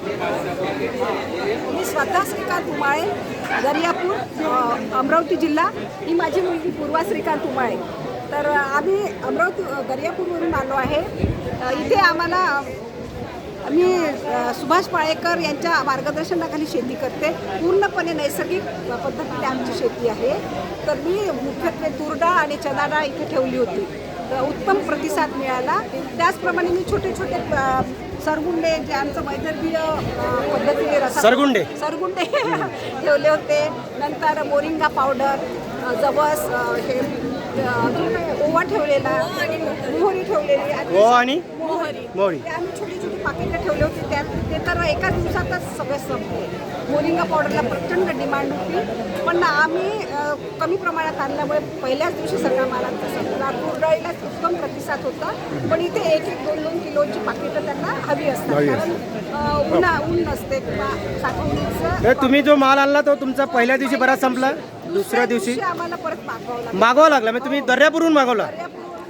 मी स्वतः श्रीकांत उमाळे दर्यापूर अमरावती जिल्हा. ही माझी मुलगी पूर्वा श्रीकांत उमाळे. तर आम्ही अमरावती दर्यापूरवरून आलो आहे. इथे आम्हाला मी सुभाष पाळेकर यांच्या मार्गदर्शनाखाली शेती करते. पूर्णपणे नैसर्गिक पद्धतीने आमची शेती आहे. तर मी मुख्यत्वे तुरडा आणि चनाडा इथे ठेवली होती. उत्तम प्रतिसाद मिळाला. त्याचप्रमाणे मी छोटे छोटे सरगुंडे जे आमचं वैदर्भीय पद्धतीने रसा सरगुंडे? सरगुंडे ठेवले होते. नंतर मोरिंगा पावडर जवस हे अजून काय, ओवा ठेवलेला मोहरी ठेवलेली. आणि? मोहरी मोहरी. ते आम्ही छोटी छोटी पाकिटं ठेवली होती त्यात ते तर एका दिवसातच सगळे संपले. मोरिंगा पावडरला प्रचंड डिमांड होती. पण आम्ही अ, कमी प्रमाणात आणल्यामुळे पहिल्याच दिवशी सगळा मालांचा संपला. तुरडाळीला उत्तम प्रतिसाद होता. पण इथे एक एक दोन दोन किलोची पाकिटं त्यांना हवी असतात. हवी कारण अ, उन्हा ऊन नसते किंवा साठवणीचं तुम्ही जो माल आणला तो तुमचा पहिल्या दिवशी बराच संपला? दुसऱ्या दिवशी? आम्हाला परत मागवावं लागलं. मागवावा लागला. म्हणजे तुम्ही दर्यापूरून मागवला?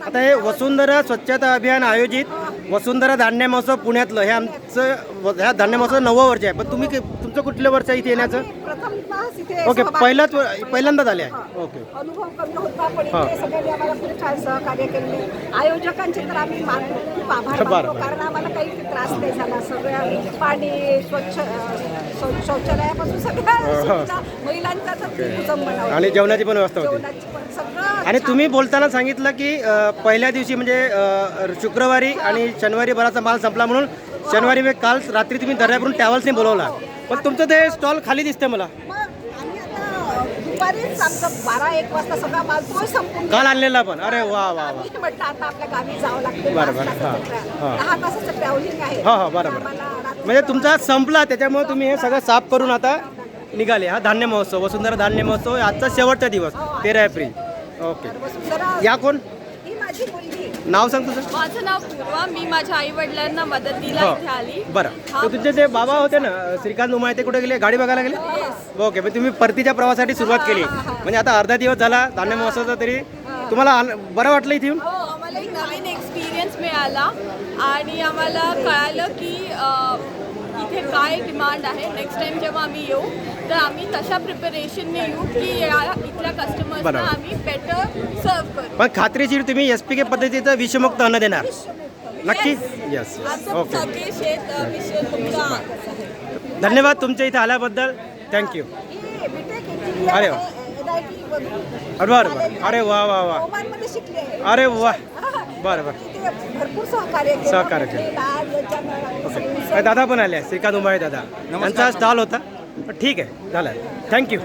आता हे वसुंधरा स्वच्छता अभियान आयोजित. वसुंधरा धान्य महोत्सव पुण्यातलं हे आमचं व- ह्या धान्य महोत्सव नववं वर्ष आहे पण तुम्ही कि- तुमचं कुठलं वर्ष आहे इथे येण्याचं आम्ही प्रथमतःच इथे ओके सहभागी पहिलाच झालो. पहिल्यांदाच आले आहे. ओके अनुभव कमी होता पण हा. इथे सगळ्यांनी आम्हाला खूप छान सहकार्य केले आयोजकांचे तर आम्ही खूप आभार बरं, मानतो बरं. कारण आम्हाला काही त्रास नाही झाला सगळ्या पाणी स्वच्छ अं, शौ- शौचालयापासून सगळ्या सुविधा महिलांचा तर. आणि जेवणाची पण व्यवस्था होती जेवणाची पण सगळं आणि. तुम्ही बोलताना सांगितलं की अ, पहिल्या दिवशी म्हणजे अ, शुक्रवारी आणि शनिवारी बराचसा माल संपला म्हणून शनिवारी मी काल रात्री तुम्ही दर्यावरून ट्रॅव्हल्सने बोलवला. पण तुमचं ते स्टॉल खाली दिसतंय मला. मग आम्ही आता दुपारीच आमचं बारा एक वाजता सगळा माल तो संपून काल आणलेला पण. अरे वा वा वा. आम्ही म्हटलं आता आपल्या गावी जावं लागतं. बरं, पाच बरं. तासाचं हां, ट्रॅ- हां. दहा तासाचं ट्रॅव्हलिंग आहे. हा हा. बरोबर आम्हाला रात्री- म्हणजे तुमचा संपला त्याच्यामुळे तुम्ही हे सगळं साफ करून आता निघाले. हा धान्य महोत्सव वसुंधरा धान्य महोत्सव आजचा शेवटचा दिवस तेरा एप्रिल. ओके. वसुंधरा या कोण? ही माझी मुलगी. नाव सांग तुझं. माझं नाव पूर्वा. मी माझ्या आई वडिलांना मदतीला हो. इथे आली. बरं. हा. तर तुमचे जे बाबा होते ना श्रीकांत उमाळे ते कुठे गेले? गाडी बघायला गेले? ओके मग तुम्ही परतीच्या प्रवासासाठी सुरुवात केली. म्हणजे आता अर्धा दिवस झाला धान्य महोत्सवाचा तरी. तुम्हाला बरं वाटलं इथे येऊन? हो आम्हाला एक नवीन एक्सपिरियन्स मिळाला. आणि आम्हाला कळालं की अ, इथे काय डिमांड आहे. नेक्स्ट टाइम जेव्हा आम्ही येऊ तर आम्ही तशा प्रिपरेशनने येऊ की या इथल्या बरोबर. आम्ही बेटर सर्व करू. पण खात्रीशीर तुम्ही एस पी के पद्धतीचं विषमुक्त अन्न देणार. नक्की? येस ओके सगळे शेत अ, विषयमुक्त आहे. धन्यवाद तुमच्या इथे आल्याबद्दल. थँक्यू अरे वा. NIT मधून. अरे बरं बरं अरे वा वा वा. ओमानमध्ये शिकली आहे. अरे वा. बरं बरं. तिथे भरपूर सहकार्य केलं. सहकार्य सगळी दादा पण आले श्रीकांत उमाळे दादा. त्यांचा स्टॉल होता. ठीक आहे. झालं. थँक्यू